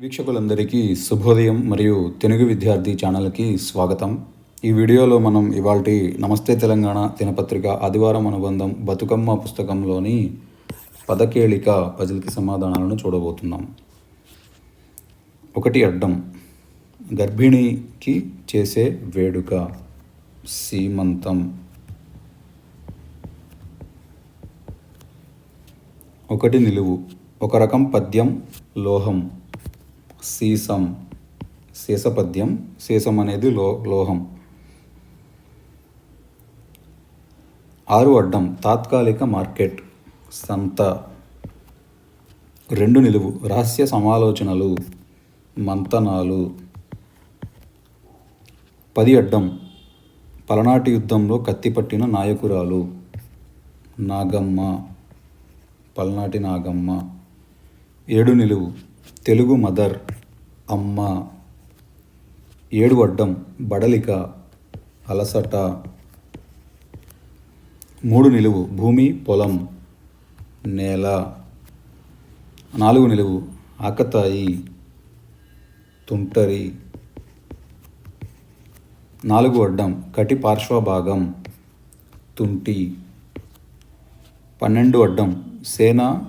వీక్షకులందరికీ శుభోదయం మరియు తెలుగు విద్యార్థి ఛానల్కి స్వాగతం. ఈ వీడియోలో మనం ఇవాళ నమస్తే తెలంగాణ దినపత్రిక ఆదివారం అనుబంధం బతుకమ్మ పుస్తకంలోని పదకేళిక పజిల్కి సమాధానాలను చూడబోతున్నాం. ఒకటి అడ్డం గర్భిణికి చేసే వేడుక సీమంతం. ఒకటి నిలువు ఒక రకం పద్యం లోహం. సీసం సీసపద్యం సీసం అనేది లో లోహం. ఆరు అడ్డం తాత్కాలిక మార్కెట్ సంత. రెండు నిలువు రహస్య సమాలోచనలు మంతనాలు. పది అడ్డం పలనాటి యుద్ధంలో కత్తిపట్టిన నాయకురాలు నాగమ్మ. పల్నాటి నాగమ్మ. ఏడు నిలువు తెలుగు మదర్ అమ్మ ఏడు అడ్డం బడలిక అలసట మూడు నిలువు భూమి పొలం నేల నాలుగు నిలువు ఆకతాయి తుంటరి నాలుగు అడ్డం కటి పార్శ్వభాగం తుంటి పన్నెండు అడ్డం సేన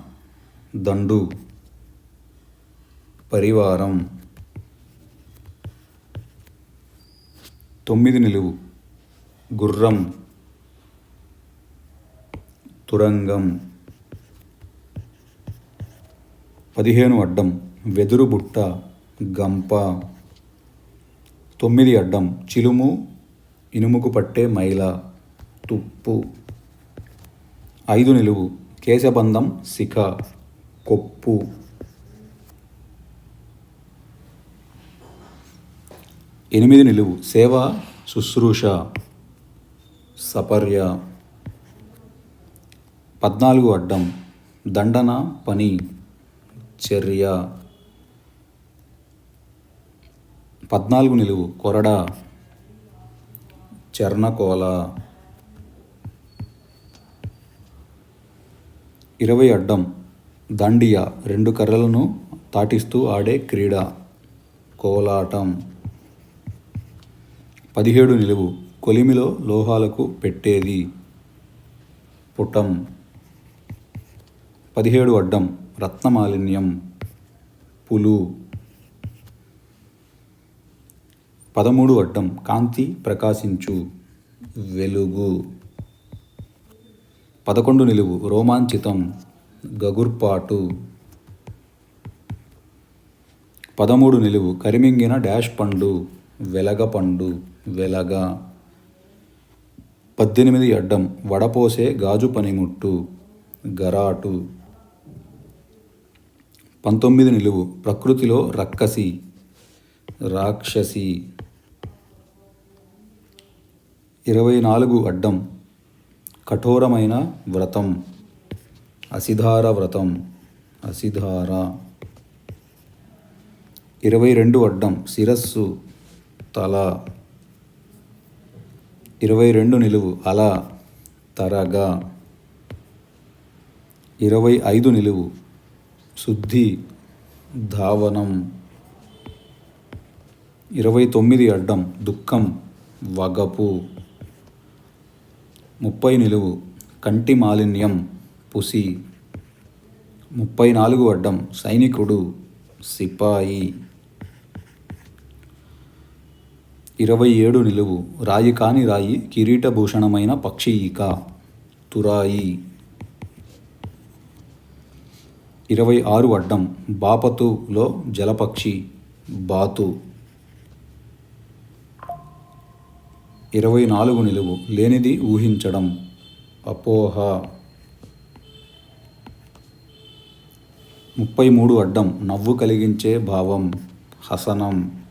దండు. పరివారం. తొమ్మిది నిలువు. గుర్రం. తురంగం. పదిహేను అడ్డం. వెదురు బుట్ట. గంప. తొమ్మిది అడ్డం. చిలుము. ఇనుముకు పట్టే మైల. తుప్పు. ఐదు నిలువు. కేశబంధం శిఖ. కొప్పు. ఎనిమిది నిలువు. సేవ శుశ్రూష సపర్య. పద్నాలుగు అడ్డం. దండన పని చర్య. పద్నాలుగు నిలువు. కొరడ చర్ణకోల. ఇరవై అడ్డం. దండియా. రెండు కర్రలను తాటిస్తూ ఆడే క్రీడ. కోలాటం. పదిహేడు నిలువు కొలిమిలో లోహాలకు పెట్టేది. పుటం. పదిహేడు అడ్డం రత్నమాలిన్యం. పులు. పదమూడు అడ్డం కాంతి ప్రకాశించు. వెలుగు. పదకొండు నిలువు రోమాంచితం. గగుర్పాటు. పదమూడు నిలువు కరిమింగిన డాష్ పండు వెలగపండు వెలగ. పద్దెనిమిది అడ్డం వడపోసే గాజు పనిముట్టు గరాటు. పంతొమ్మిది నిలువు ప్రకృతిలో రక్కసి రాక్షసి. ఇరవై నాలుగు అడ్డం కఠోరమైన వ్రతం. అసిధార వ్రతం అసిధార. ఇరవై రెండు అడ్డం శిరస్సు తల ఇరవై రెండు నిలువు అల తరగా ఇరవై ఐదు నిలువు శుద్ధి ధావనం ఇరవై తొమ్మిది అడ్డం దుఃఖం వగపు ముప్పై నిలువు కంటి మాలిన్యం పుసి ముప్పై నాలుగు అడ్డం సైనికుడు సిపాయి ఇరవై ఏడు నిలువు. రాయి కాని రాయి కిరీటభూషణమైన పక్షి ఈక. తురాయి. ఇరవై ఆరు అడ్డం. బాపతులో జలపక్షి బాతు. ఇరవై నాలుగు నిలువు. లేనిది ఊహించడం. అపోహ. ముప్పై మూడు అడ్డం. నవ్వు కలిగించే భావం. హసనం.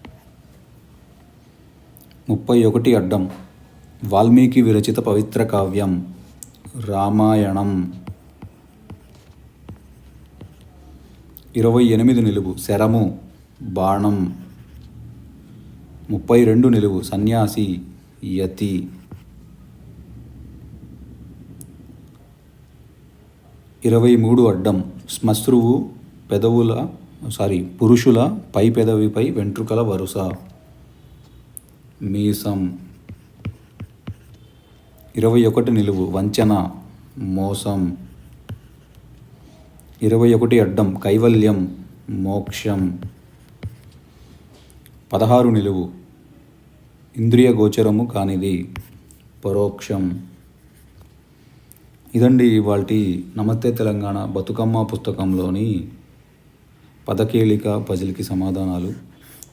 ముప్పై ఒకటి అడ్డం. వాల్మీకి విరచిత పవిత్ర కావ్యం. రామాయణం. ఇరవై ఎనిమిది నిలువు. శరము. బాణం. ముప్పై రెండు నిలువు. సన్యాసి. యతి. ఇరవై మూడు అడ్డం. శ్మశ్రువు పెదవుల సారీ పురుషుల పై పెదవిపై వెంట్రుకల వరుస. మీసం. ఇరవై ఒకటి నిలువు వంచన మోసం. ఇరవై ఒకటి అడ్డం కైవల్యం మోక్షం. పదహారు నిలువు ఇంద్రియ గోచరము కానిది పరోక్షం. ఇదండి వాటి నమస్తే తెలంగాణ బతుకమ్మ పుస్తకంలోని పదకేలిక పజిల్కి సమాధానాలు.